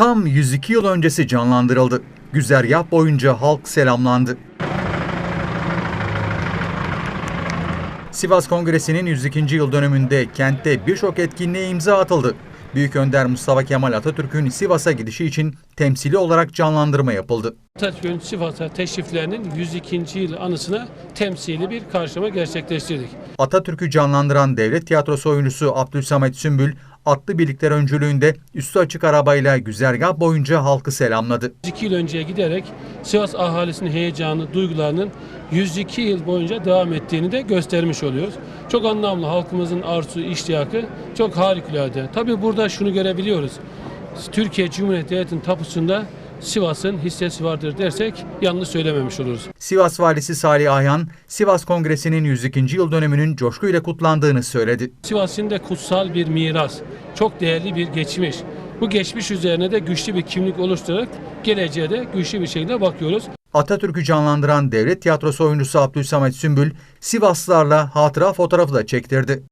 tam 102 yıl öncesi canlandırıldı. Güzergah boyunca halk selamlandı. Sivas Kongresi'nin 102. yıl dönümünde kentte birçok etkinliğe imza atıldı. Büyük Önder Mustafa Kemal Atatürk'ün Sivas'a gidişi için temsili olarak canlandırma yapıldı. Atatürk'ün Sivas'a teşriflerinin 102. yıl anısına temsili bir karşılama gerçekleştirdik. Atatürk'ü canlandıran devlet tiyatrosu oyuncusu Abdülsamet Sümbül, atlı birlikler öncülüğünde üstü açık arabayla güzergah boyunca halkı selamladı. 102 yıl önceye giderek Sivas ahalisinin heyecanı, duygularının 102 yıl boyunca devam ettiğini de göstermiş oluyoruz. Çok anlamlı halkımızın arzu, iştiyakı çok harikulade. Tabii burada şunu görebiliyoruz. Türkiye Cumhuriyeti Devleti'nin tapusunda Sivas'ın hissesi vardır dersek yanlış söylememiş oluruz. Sivas Valisi Salih Ayhan, Sivas Kongresi'nin 102. yıl dönümünün coşkuyla kutlandığını söyledi. Sivas'ın da kutsal bir miras, çok değerli bir geçmiş. Bu geçmiş üzerine de güçlü bir kimlik oluşturarak geleceğe de güçlü bir şekilde bakıyoruz. Atatürk'ü canlandıran devlet tiyatrosu oyuncusu Abdülsamet Sümbül, Sivaslılarla hatıra fotoğrafı da çektirdi.